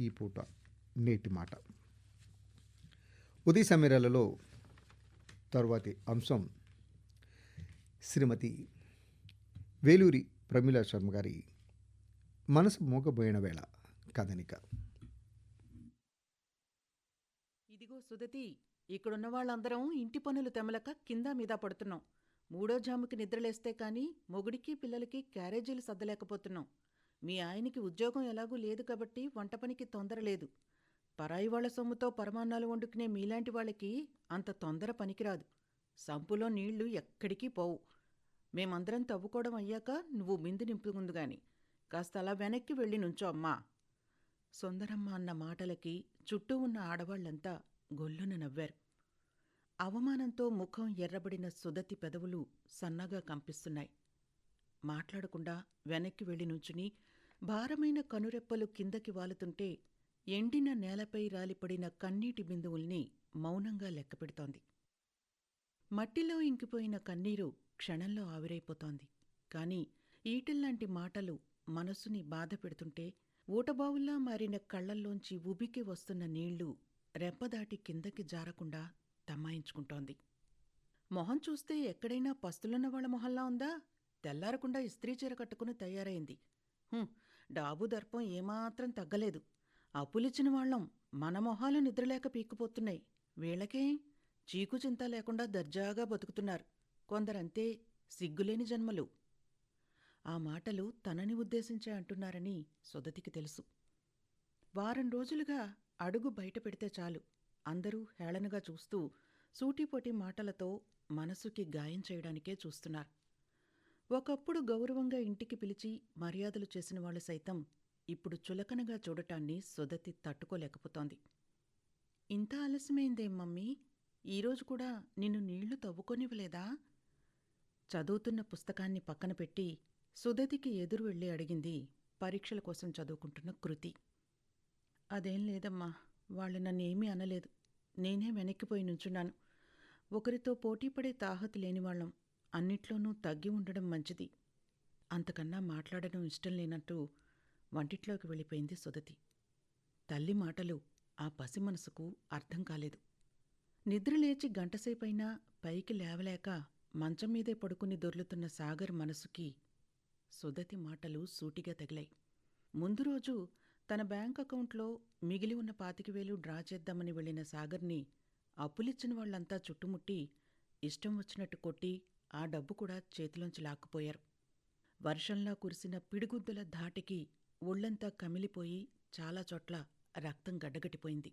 ఈ పూట నేటి మాట. ఉదయ సమీరాలలో తరువాతి అంశం శ్రీమతి వేలూరి ప్రమీల శర్మ గారి మనసు మూగబోయిన వేళ కథనిక ఇదిగో సుదతి ఇక్కడున్న వాళ్ళందరం ఇంటి పనులు తెమలక కింద మీద పడుతున్నాం. మూడో జాముకి నిద్రలేస్తే కానీ మొగుడికి పిల్లలకి క్యారేజీలు సర్దలేకపోతున్నాం. మీ ఆయనకి ఉద్యోగం ఎలాగూ లేదు కాబట్టి వంట పనికి తొందర లేదు. పరాయి వాళ్ళ సొమ్ముతో పరమాన్నాలు వండుకునే మీలాంటి వాళ్ళకి అంత తొందర పనికిరాదు. సంపులో నీళ్ళు ఎక్కడికి పోవు. మేమందరం తవ్వుకోవడం అయ్యాక నువ్వు మిందు నింపుకుందు గాని. కాస్త అలా వెనక్కి వెళ్ళి నుంచో అమ్మా. సుందరమ్మ అన్న మాటలకి చుట్టూ ఉన్న ఆడవాళ్ళంతా గొల్లున నవ్వారు. అవమానంతో ముఖం ఎర్రబడిన సుదతి పెదవులు సన్నగా కంపిస్తున్నాయి. మాట్లాడకుండా వెనక్కి వెళ్ళి నుంచుని భారమైన కనురెప్పలు కిందకి వాలుతుంటే ఎండిన నేలపై రాలిపడిన కన్నీటి బిందువుల్ని మౌనంగా లెక్కపెడుతోంది. మట్టిలో ఇంకిపోయిన కన్నీరు క్షణంలో ఆవిరైపోతోంది. కాని ఈటల్లాంటి మాటలు మనసుని బాధ పెడుతుంటే ఊటబావుల్లా మారిన కళ్ళల్లోంచి ఉబికి వస్తున్న నీళ్ళు రెప్పదాటి కిందకి జారకుండా తమ్మాయించుకుంటోంది మొహం చూస్తే ఎక్కడైనా పస్తులున్న వాళ్ళ మొహల్లా ఉందా? తెల్లారకుండా ఇస్త్రీ చీర కట్టుకుని తయారైంది. డాబు దర్పం ఏమాత్రం తగ్గలేదు. అప్పులిచ్చిన వాళ్ళం మన మొహాలు నిద్రలేక పీక్కుపోతున్నాయి. వీళ్ళకే చీకు చింత లేకుండా దర్జాగా బతుకుతున్నారు. కొందరంతే సిగ్గులేని జన్మలు. ఆ మాటలు తనని ఉద్దేశించే అంటున్నారని సుదతికి తెలుసు. వారం రోజులుగా అడుగు బయట పెడితే చాలు. అందరూ హేళనగా చూస్తూ సూటిపోటి మాటలతో మనసుకి గాయం చేయడానికే చూస్తున్నారు. ఒకప్పుడు గౌరవంగా ఇంటికి పిలిచి మర్యాదలు చేసిన వాళ్ళు సైతం ఇప్పుడు చులకనగా చూడటాన్ని సుదతి తట్టుకోలేకపోతోంది. ఇంత ఆలస్యమైందేం మమ్మీ? ఈరోజు కూడా నిన్ను నీళ్ళు తవ్వుకొనివ్వలేదా? చదువుతున్న పుస్తకాన్ని పక్కన పెట్టి సుదతికి ఎదురు వెళ్ళి అడిగింది పరీక్షల కోసం చదువుకుంటున్న కృతి. అదేం లేదమ్మా వాళ్ళు నన్నేమీ అనలేదు. నేనే వెనక్కిపోయి నుంచున్నాను. ఒకరితో పోటీపడే తాహతు లేనివాళ్ళం. అన్నిట్లోనూ తగ్గి ఉండడం మంచిది. అంతకన్నా మాట్లాడడం ఇష్టం లేనట్టు వంటిట్లోకి వెళ్ళిపోయింది సుదతి తల్లి మాటలు ఆ పసి మనసుకు అర్థం కాలేదు. నిద్రలేచి గంటసేపైనా పైకి లేవలేక మంచం మీదే పడుకుని దొర్లుతున్న సాగర్ మనసుకి సుదతి మాటలు సూటిగా తగిలాయి. ముందు రోజు తన బ్యాంక్ అకౌంట్లో మిగిలి ఉన్న పాతికవేలు డ్రా చేద్దామని వెళ్ళిన సాగర్ని అప్పులిచ్చిన వాళ్ళంతా చుట్టుముట్టి ఇష్టం వచ్చినట్టు కొట్టి ఆ డబ్బు కూడా చేతిలోంచి లాక్కుపోయారు. వర్షంలా కురిసిన పిడిగుద్దుల ధాటికి ఒళ్ళంతా కమిలిపోయి చాలా చోట్ల రక్తం గడ్డగట్టిపోయింది.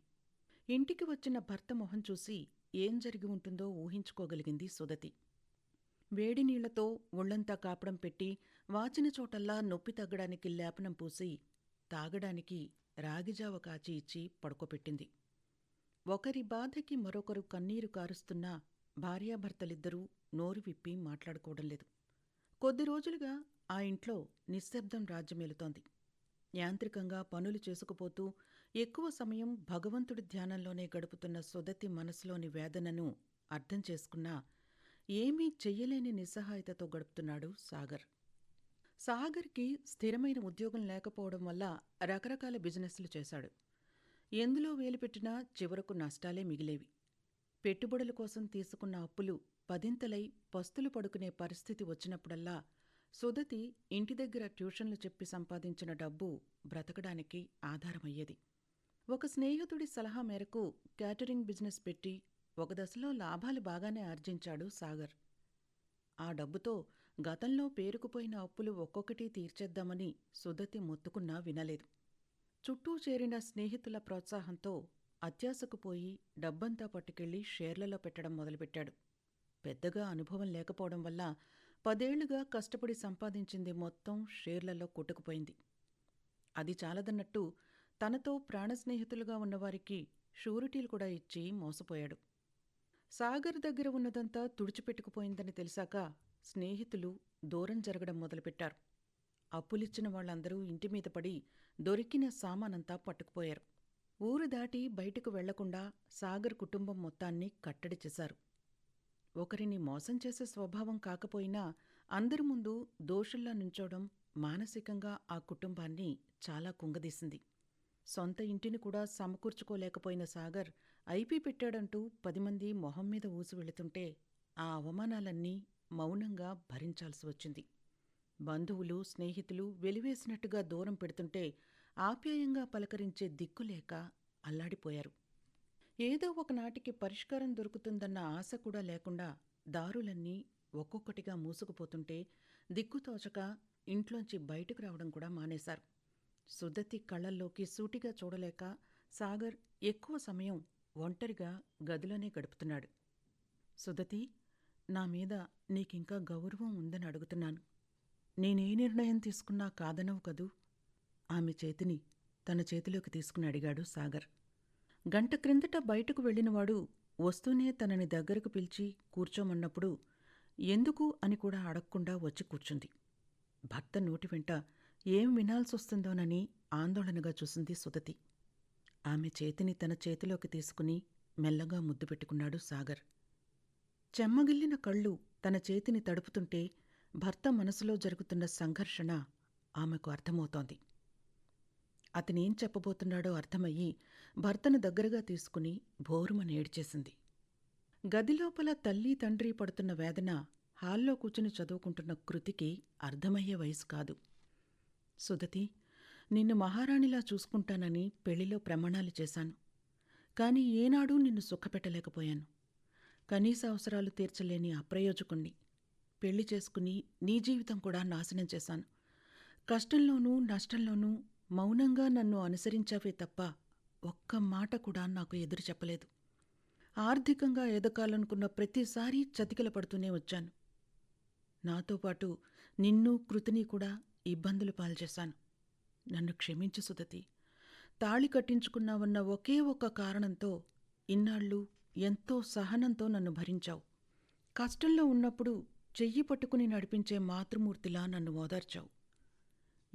ఇంటికి వచ్చిన భర్త మొహం చూసి ఏం జరిగి ఉంటుందో ఊహించుకోగలిగింది సుదతి వేడి నీళ్ళతో ఒళ్ళంతా కాపడం పెట్టి వాచిన చోటల్లా నొప్పి తగ్గడానికి లేపనం పూసి తాగడానికి రాగిజావ కాచి ఇచ్చి పడుకోపెట్టింది ఒకరి బాధకి మరొకరు కన్నీరు కారుస్తున్నా భార్యాభర్తలిద్దరూ నోరు విప్పి మాట్లాడుకోవడం లేదు. కొద్ది రోజులుగా ఆ ఇంట్లో నిశ్శబ్దం రాజ్యమేలుతోంది. యాంత్రికంగా పనులు చేసుకుపోతూ ఎక్కువ సమయం భగవంతుడి ధ్యానంలోనే గడుపుతున్న సుదతి మనసులోని వేదనను అర్థం చేసుకున్నా ఏమీ చెయ్యలేని నిస్సహాయతతో గడుపుతున్నాడు సాగర్. సాగర్కి స్థిరమైన ఉద్యోగం లేకపోవడం వల్ల రకరకాల బిజినెస్లు చేశాడు. ఎందులో వేలు పెట్టినా చివరకు నష్టాలే మిగిలేవి. పెట్టుబడుల కోసం తీసుకున్న అప్పులు పదింతలై పస్తులు పడుకునే పరిస్థితి వచ్చినప్పుడల్లా సుదతి ఇంటి దగ్గర ట్యూషన్లు చెప్పి సంపాదించిన డబ్బు బ్రతకడానికి ఆధారమయ్యేది. ఒక స్నేహితుడి సలహా మేరకు క్యాటరింగ్ బిజినెస్ పెట్టి ఒక దశలో లాభాలు బాగానే ఆర్జించాడు సాగర్. ఆ డబ్బుతో గతంలో పేరుకుపోయిన అప్పులు ఒక్కొక్కటి తీర్చేద్దామని సుదతి మొత్తుకున్నా వినలేదు. చుట్టూ చేరిన స్నేహితుల ప్రోత్సాహంతో అత్యాశకు పోయి డబ్బంతా పట్టుకెళ్ళి షేర్లలో పెట్టడం మొదలుపెట్టాడు. పెద్దగా అనుభవం లేకపోవడం వల్ల పదేళ్ళుగా కష్టపడి సంపాదించింది మొత్తం షేర్లలో కొట్టుకుపోయింది. అది చాలదన్నట్టు తనతో ప్రాణ స్నేహితులుగా ఉన్నవారికి షూరిటీలు కూడా ఇచ్చి మోసపోయాడు. సాగర్ దగ్గర ఉన్నదంతా తుడిచిపెట్టుకుపోయిందని తెలిసాక స్నేహితులు దూరం జరగడం మొదలుపెట్టారు. అప్పులిచ్చిన వాళ్ళందరూ ఇంటిమీద పడి దొరికిన సామానంతా పట్టుకుపోయారు. ఊరు దాటి బయటకు వెళ్ళకుండా సాగర్ కుటుంబం మొత్తాన్ని కట్టడి చేశారు. ఒకరిని మోసం చేసే స్వభావం కాకపోయినా అందరి ముందు దోషుల్లా నుంచోవడం మానసికంగా ఆ కుటుంబాన్ని చాలా కుంగదీసింది. సొంత ఇంటిని కూడా సమకూర్చుకోలేకపోయిన సాగర్ ఐపీ పెట్టాడంటూ పది మంది మొహం మీద ఊసి వెళుతుంటే ఆ అవమానాలన్నీ మౌనంగా భరించాల్సి వచ్చింది. బంధువులు స్నేహితులు వెలివేసినట్టుగా దూరం పెడుతుంటే ఆప్యాయంగా పలకరించే దిక్కులేక అల్లాడిపోయారు. ఏదో ఒకనాటికి పరిష్కారం దొరుకుతుందన్న ఆశ కూడా లేకుండా దారులన్నీ ఒక్కొక్కటిగా మూసుకుపోతుంటే దిక్కుతోచక ఇంట్లోంచి బయటకు రావడం కూడా మానేశారు. సుదతి కళ్ళల్లోకి సూటిగా చూడలేక సాగర్ ఎక్కువ సమయం ఒంటరిగా గదిలోనే గడుపుతున్నాడు. సుదతి నా మీద నీకింకా గౌరవం ఉందని అడుగుతున్నాను. నేనే నిర్ణయం తీసుకున్నా కాదనవు కదూ? ఆమె చేతిని తన చేతిలోకి తీసుకుని అడిగాడు సాగర్. గంట క్రిందట బయటకు వెళ్ళినవాడు వస్తూనే తనని దగ్గరకు పిలిచి కూర్చోమన్నప్పుడు ఎందుకు అని కూడా అడగకుండా వచ్చి కూర్చుంది. భర్త నోటి వెంట ఏం వినాల్సొస్తుందోనని ఆందోళనగా చూసింది సుతతి. ఆమె చేతిని తన చేతిలోకి తీసుకుని మెల్లగా ముద్దు పెట్టుకున్నాడు సాగర్. చెమ్మగిల్లిన కళ్ళు తన చేతిని తడుపుతుంటే భర్త మనసులో జరుగుతున్న సంఘర్షణ ఆమెకు అర్థమవుతోంది. అతనేం చెప్పబోతున్నాడో అర్థమయ్యి భర్తను దగ్గరగా తీసుకుని భోరుమని ఏడ్చేసింది గదిలోపల తల్లి తండ్రి పడుతున్న వేదన హాల్లో కూర్చుని చదువుకుంటున్న కృతికి అర్థమయ్యే వయసు కాదు. సుధతి నిన్ను మహారాణిలా చూసుకుంటానని పెళ్ళిలో ప్రమాణాలు చేశాను. కాని ఏనాడూ నిన్ను సుఖపెట్టలేకపోయాను. కనీస అవసరాలు తీర్చలేని అప్రయోజకుణ్ణి. పెళ్ళి చేసుకుని నీ జీవితం కూడా నాశనం చేశాను. కష్టంలోనూ నష్టంలోనూ మౌనంగా నన్ను అనుసరించావే తప్ప ఒక్క మాట కూడా నాకు ఎదురు చెప్పలేదు. ఆర్థికంగా ఎదగాలనుకున్న ప్రతిసారీ చతికిల పడుతూనే వచ్చాను. నాతో పాటు నిన్ను కృతిని కూడా ఇబ్బందులు పాల్చేశాను. నన్ను క్షమించు సుదతి తాళి కట్టించుకున్నావన్న ఒకే ఒక్క కారణంతో ఇన్నాళ్ళు ఎంతో సహనంతో నన్ను భరించావు. కష్టంలో ఉన్నప్పుడు చెయ్యి పట్టుకుని నడిపించే మాతృమూర్తిలా నన్ను ఓదార్చావు.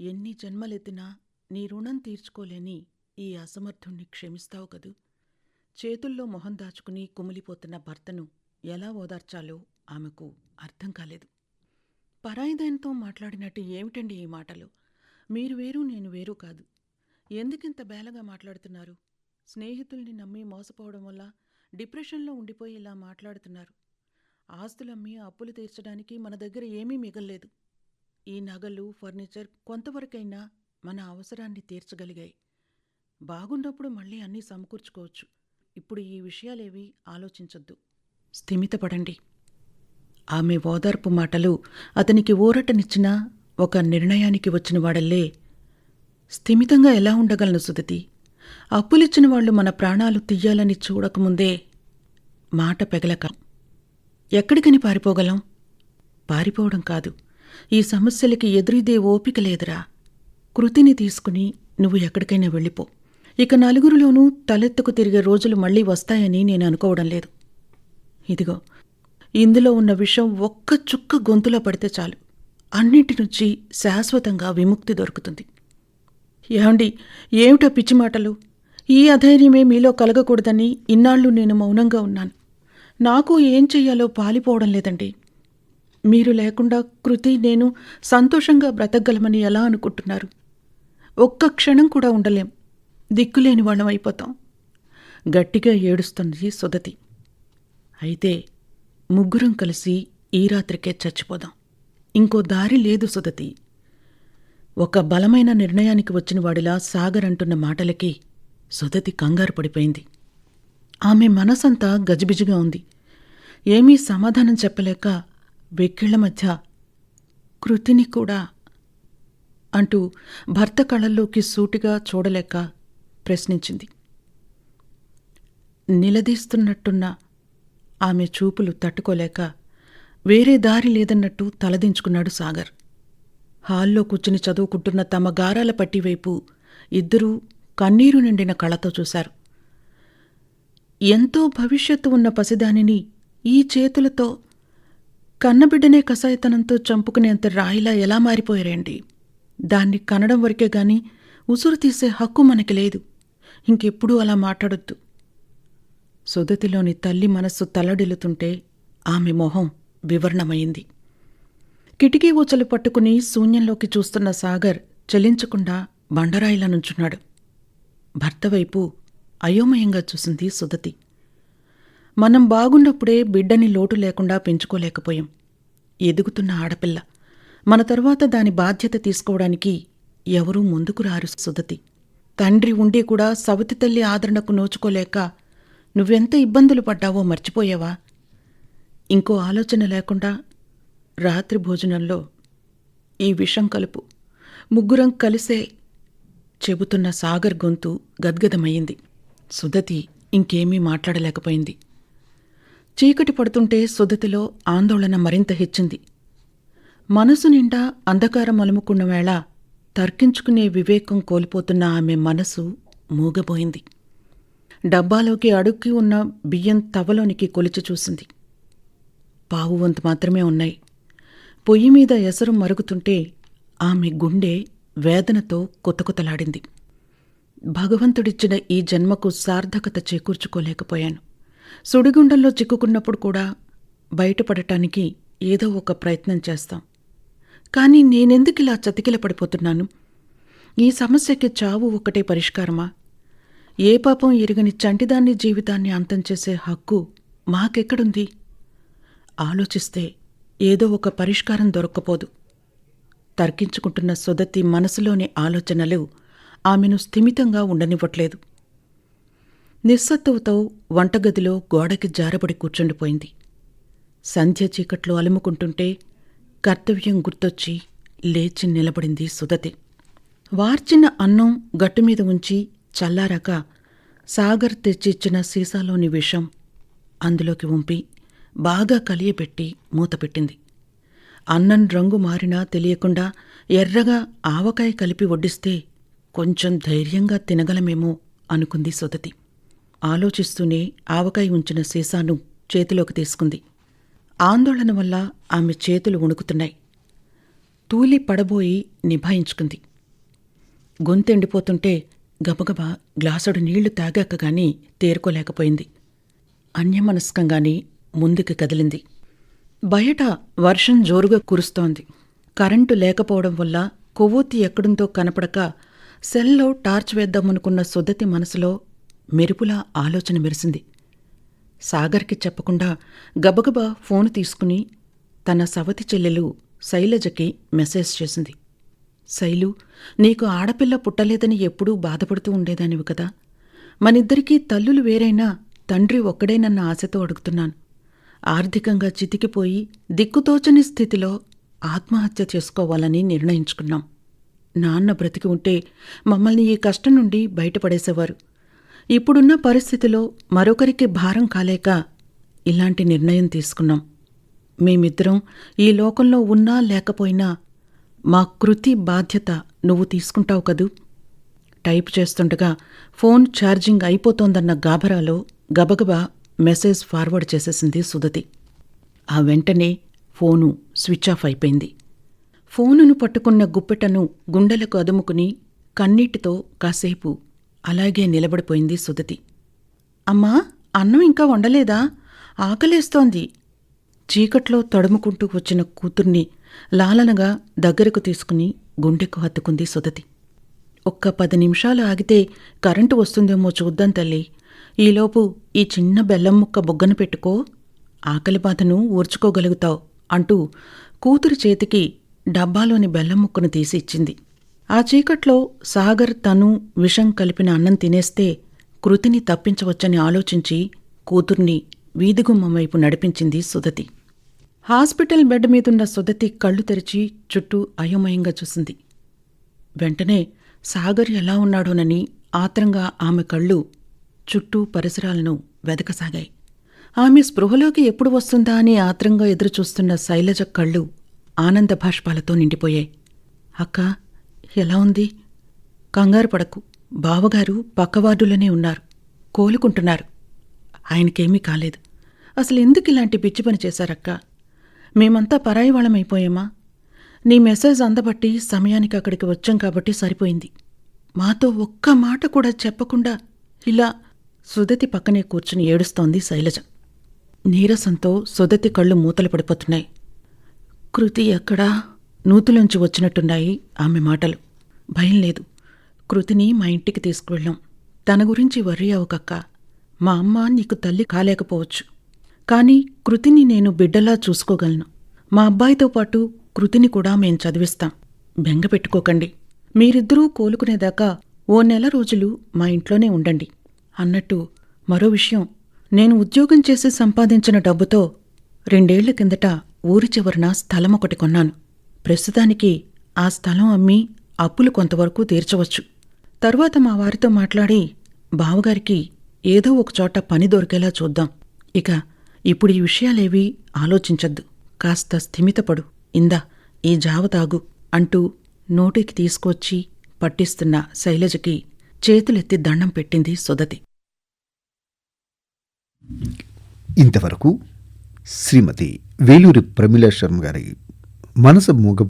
ఎన్ని జన్మలెత్తినా నీ రుణం తీర్చుకోలేని ఈ అసమర్థుణ్ణి క్షమిస్తావు కదూ. చేతుల్లో మొహం దాచుకుని కుమిలిపోతున్న భర్తను ఎలా ఓదార్చాలో ఆమెకు అర్థం కాలేదు. పరాయిదాయంతో మాట్లాడినట్టు ఏమిటండి ఈ మాటలు? మీరు వేరు నేను వేరు కాదు. ఎందుకింత బేలగా మాట్లాడుతున్నారు? స్నేహితుల్ని నమ్మి మోసపోవడం వల్ల డిప్రెషన్లో ఉండిపోయి ఇలా మాట్లాడుతున్నారు. ఆస్తులమ్మి అప్పులు తీర్చడానికి మన దగ్గర ఏమీ మిగల్లేదు. ఈ నగలు ఫర్నిచర్ కొంతవరకైనా మన అవసరాన్ని తీర్చగలిగాయి. బాగున్నప్పుడు మళ్ళీ అన్నీ సమకూర్చుకోవచ్చు. ఇప్పుడు ఈ విషయాలేవి ఆలోచించొద్దు. స్థిమితపడండి. ఆమె ఓదార్పు మాటలు అతనికి ఊరటనిచ్చిన ఒక నిర్ణయానికి వచ్చిన వాడల్లే. స్థిమితంగా ఎలా ఉండగలను సుదతి అప్పులిచ్చిన వాళ్ళు మన ప్రాణాలు తీయాలని చూడకముందే మాట పెగలక. ఎక్కడికని పారిపోగలం? పారిపోవడం కాదు. ఈ సమస్యలకి ఎదురిదే ఓపిక లేదురా. కృతిని తీసుకుని నువ్వు ఎక్కడికైనా వెళ్ళిపో. ఇక నలుగురిలోనూ తలెత్తుకు తిరిగే రోజులు మళ్ళీ వస్తాయని నేను అనుకోవడం లేదు. ఇదిగో ఇందులో ఉన్న విషం ఒక్క చుక్క గొంతులో పడితే చాలు. అన్నింటి నుంచి శాశ్వతంగా విముక్తి దొరుకుతుంది. ఏమండి ఏమిటో పిచ్చి మాటలు? ఈ అధైర్యమే మీలో కలగకూడదని ఇన్నాళ్ళు నేను మౌనంగా ఉన్నాను. నాకు ఏం చెయ్యాలో పాలిపోవడం లేదండి. మీరు లేకుండా కృతి నేను సంతోషంగా బ్రతకగలమని ఎలా అనుకుంటున్నారు? ఒక్క క్షణం కూడా ఉండలేం. దిక్కులేని వాళ్ళం అయిపోతాం. గట్టిగా ఏడుస్తుంది సుదతి అయితే ముగ్గురం కలిసి ఈ రాత్రికే చచ్చిపోదాం. ఇంకో దారి లేదు సుదతి ఒక బలమైన నిర్ణయానికి వచ్చిన వాడిలా సాగర్ అంటున్న మాటలకి సుదతి కంగారు పడిపోయింది. ఆమె మనసంతా గజిబిజిగా ఉంది. ఏమీ సమాధానం చెప్పలేక వెక్కిళ్ళ మధ్య కృతిని కూడా అంటూ భర్త కళ్ళల్లోకి సూటిగా చూడలేక ప్రశ్నించింది. నిలదీస్తున్నట్టున్న ఆమె చూపులు తట్టుకోలేక వేరే దారి లేదన్నట్టు తలదించుకున్నాడు సాగర్. హాల్లో కూర్చుని చదువుకుంటున్న తమ గారాల పట్టివైపు ఇద్దరూ కన్నీరు నిండిన కళ్ళతో చూశారు. ఎంతో భవిష్యత్తు ఉన్న పసిదానిని ఈ చేతులతో కన్నబిడ్డనే కసాయితనంతో చంపుకునేంత రాయిలా ఎలా మారిపోయారండి దాన్ని కనడం వరకే గాని ఉసురు తీసే హక్కు మనకి లేదు. ఇంకెప్పుడూ అలా మాట్లాడొద్దు. సుదతిలోని తల్లి మనస్సు తల్లడిల్లుతుంటే ఆమె మొహం వివరణమైంది. కిటికీ ఊచలు పట్టుకుని శూన్యంలోకి చూస్తున్న సాగర్ చెలించకుండా బండరాయిలా నుంచున్నాడు. భర్త వైపు అయోమయంగా చూసింది సుదతి. మనం బాగున్నప్పుడే బిడ్డని లోటు లేకుండా పెంచుకోలేకపోయాం. ఎదుగుతున్న ఆడపిల్ల. మన తరువాత దాని బాధ్యత తీసుకోవడానికి ఎవరూ ముందుకు రారు సుదతి తండ్రి ఉండి కూడా సవతి తల్లి ఆదరణకు నోచుకోలేక నువ్వెంత ఇబ్బందులు పడ్డావో మర్చిపోయావా? ఇంకో ఆలోచన లేకుండా రాత్రి భోజనంలో ఈ విషం కలుపు. ముగ్గురం కలిసే చెబుతున్న సాగర్ గొంతు గద్గదమయ్యింది. సుదతి ఇంకేమీ మాట్లాడలేకపోయింది. చీకటి పడుతుంటే సుదతిలో ఆందోళన మరింత హెచ్చింది. మనసు నిండా అంధకారం అలుముకున్న వేళ తర్కించుకునే వివేకం కోల్పోతున్న ఆమె మనసు మూగబోయింది. డబ్బాలోకి అడుక్కి ఉన్న బియ్యం తవలోనికి కొలిచి చూసింది. పావు వంతు మాత్రమే ఉన్నాయి. పొయ్యి మీద ఎసరు మరుగుతుంటే ఆమె గుండె వేదనతో కొతకొతలాడింది. భగవంతుడిచ్చిన ఈ జన్మకు సార్థకత చేకూర్చుకోలేకపోయాను. సుడిగుండంలో చిక్కుకున్నప్పుడు కూడా బయటపడటానికి ఏదో ఒక ప్రయత్నం చేస్తాం. కానీ నేనెందుకిలా చతికిల పడిపోతున్నాను? ఈ సమస్యకి చావు ఒకటే పరిష్కారమా? ఏ పాపం ఎరుగని చంటిదాన్ని జీవితాన్ని అంతం చేసే హక్కు మాకెక్కడుంది? ఆలోచిస్తే ఏదో ఒక పరిష్కారం దొరక్కపోదు. తర్కించుకుంటున్న సుదతి మనసులోని ఆలోచనలు ఆమెను స్థిమితంగా ఉండనివ్వట్లేదు. నిస్సత్తువతో వంటగదిలో గోడకి జారబడి కూర్చుండిపోయింది. సంధ్య చీకట్లో అలుముకుంటుంటే కర్తవ్యం గుర్తొచ్చి లేచి నిలబడింది సుదతి వార్చిన అన్నం గట్టుమీద ఉంచి చల్లారాక సాగర్ తెచ్చిచ్చిన సీసాలోని విషం అందులోకి ఉంపి బాగా కలియబెట్టి మూతపెట్టింది. అన్నం రంగు మారినా తెలియకుండా ఎర్రగా ఆవకాయ కలిపి వడ్డిస్తే కొంచెం ధైర్యంగా తినగలమేమో అనుకుంది సుదతి ఆలోచిస్తూనే ఆవకాయ ఉంచిన సీసాను చేతిలోకి తీసుకుంది. ఆందోళన వల్ల ఆమె చేతులు వణుకుతున్నాయి. తూలి పడబోయి నిభాయించుకుంది. గొంతెండిపోతుంటే గబగబా గ్లాసుడు నీళ్ళు తాగాక గాని తేరుకోలేకపోయింది. అన్యమనస్కంగానే ముందుకు కదిలింది. బయట వర్షం జోరుగా కురుస్తోంది. కరెంటు లేకపోవడం వల్ల కొవ్వొత్తి ఎక్కడుందో కనపడక సెల్లో టార్చ్ వేద్దామనుకున్న సుద్దతి మనసులో మెరుపులా ఆలోచన మెరిసింది. సాగర్కి చెప్పకుండా గబగబా ఫోను తీసుకుని తన సవతి చెల్లెలు శైలజకి మెసేజ్ చేసింది. శైలు నీకు ఆడపిల్ల పుట్టలేదని ఎప్పుడూ బాధపడుతూ ఉండేదానివి కదా. మనిద్దరికీ తల్లులు వేరైనా తండ్రి ఒక్కడేనన్న ఆశతో అడుగుతున్నాను. ఆర్థికంగా చితికిపోయి దిక్కుతోచని స్థితిలో ఆత్మహత్య చేసుకోవాలని నిర్ణయించుకున్నాం. నాన్న బ్రతికి ఉంటే మమ్మల్ని ఈ కష్టం నుండి బయటపడేసేవారు. ఇప్పుడున్న పరిస్థితిలో మరొకరికి భారం కాలేక ఇలాంటి నిర్ణయం తీసుకున్నాం. మేమిద్దరం ఈ లోకంలో ఉన్నా లేకపోయినా మా కృతి బాధ్యత నువ్వు తీసుకుంటావు కదూ? టైప్ చేస్తుండగా ఫోన్ ఛార్జింగ్ అయిపోతోందన్న గాభరాలో గబగబా మెసేజ్ ఫార్వర్డ్ చేసేసింది సుదతి ఆ వెంటనే ఫోను స్విచ్ ఆఫ్ అయిపోయింది. ఫోనును పట్టుకున్న గుప్పెటను గుండెలకు అదుముకుని కన్నీటితో కాసేపు అలాగే నిలబడిపోయింది సుదతి అమ్మా అన్నం ఇంకా వండలేదా? ఆకలేస్తోంది. చీకట్లో తడుముకుంటూ వచ్చిన కూతుర్ని లాలనగా దగ్గరకు తీసుకుని గుండెకు హత్తుకుంది సుదతి ఒక్క పది నిమిషాలు ఆగితే కరెంటు వస్తుందేమో చూద్దాం తల్లి. ఈలోపు ఈ చిన్న బెల్లం ముక్క బొగ్గను పెట్టుకో ఆకలి బాధను ఊర్చుకోగలుగుతావు అంటూ కూతురి చేతికి డబ్బాలోని బెల్లం ముక్కను తీసి ఇచ్చింది. ఆ చీకట్లో సాగర్ తను విషం కలిపిన అన్నం తినేస్తే కృతిని తప్పించవచ్చని ఆలోచించి కూతుర్ని వీధిగుమ్మం వైపు నడిపించింది సుదతి హాస్పిటల్ బెడ్ మీదున్న సుదతి కళ్ళు తెరిచి చుట్టూ అయోమయంగా చూసింది. వెంటనే సాగర్ ఎలా ఉన్నాడోనని ఆత్రంగా ఆమె కళ్ళు చుట్టూ పరిసరాలను వెదకసాగాయి. ఆమె స్పృహలోకి ఎప్పుడు వస్తుందా అని ఆత్రంగా ఎదురుచూస్తున్న శైలజ కళ్ళు ఆనంద భాష్పాలతో నిండిపోయాయి. అక్కా ఎలా ఉంది? కంగారు పడకు. బావగారు పక్కవార్డులోనే ఉన్నారు. కోలుకుంటున్నారు. ఆయనకేమీ కాలేదు. అసలు ఎందుకు ఇలాంటి పిచ్చి పని చేశారక్క? మేమంతా పరాయి వాళ్ళమైపోయామా నీ మెసేజ్ అందబట్టి సమయానికి అక్కడికి వచ్చాం కాబట్టి సరిపోయింది. మాతో ఒక్క మాట కూడా చెప్పకుండా ఇలా సుదతి పక్కనే కూర్చుని ఏడుస్తోంది శైలజ. నీరసంతో సుదతి కళ్ళు మూతలు పడిపోతున్నాయి. కృతి ఎక్కడా? నూతులోంచి వచ్చినట్టున్నాయి ఆమె మాటలు. భయం లేదు. కృతిని మా ఇంటికి తీసుకువెళ్ళాం. తన గురించి వర్రీ అవకక్క మా అమ్మ నీకు తల్లి కాలేకపోవచ్చు. కానీ కృతిని నేను బిడ్డలా చూసుకోగలను. మా అబ్బాయితో పాటు కృతిని కూడా మేం చదివిస్తాం. బెంగ పెట్టుకోకండి. మీరిద్దరూ కోలుకునేదాకా ఓ నెల రోజులు మా ఇంట్లోనే ఉండండి. అన్నట్టు మరో విషయం. నేను ఉద్యోగం చేసి సంపాదించిన డబ్బుతో రెండేళ్ళ కిందట ఊరి చివరన స్థలం ఒకటి కొన్నాను. ప్రస్తుతానికి ఆ స్థలం అమ్మి అప్పులు కొంతవరకు తీర్చవచ్చు. తరువాత మా వారితో మాట్లాడి బావగారికి ఏదో ఒకచోట పని దొరికేలా చూద్దాం. ఇక ఇప్పుడు ఈ విషయాలేవీ ఆలోచించద్దు. కాస్త స్థిమితపడు. ఇందా ఈ జావ తాగు అంటూ నోటికి తీసుకొచ్చి పట్టిస్తున్న శైలజకి చేతులెత్తి దండం పెట్టింది సుదతి ఇంతవరకు శ్రీమతి వేలూరి ప్రమిళ శర్మ గారి మనసు మూగ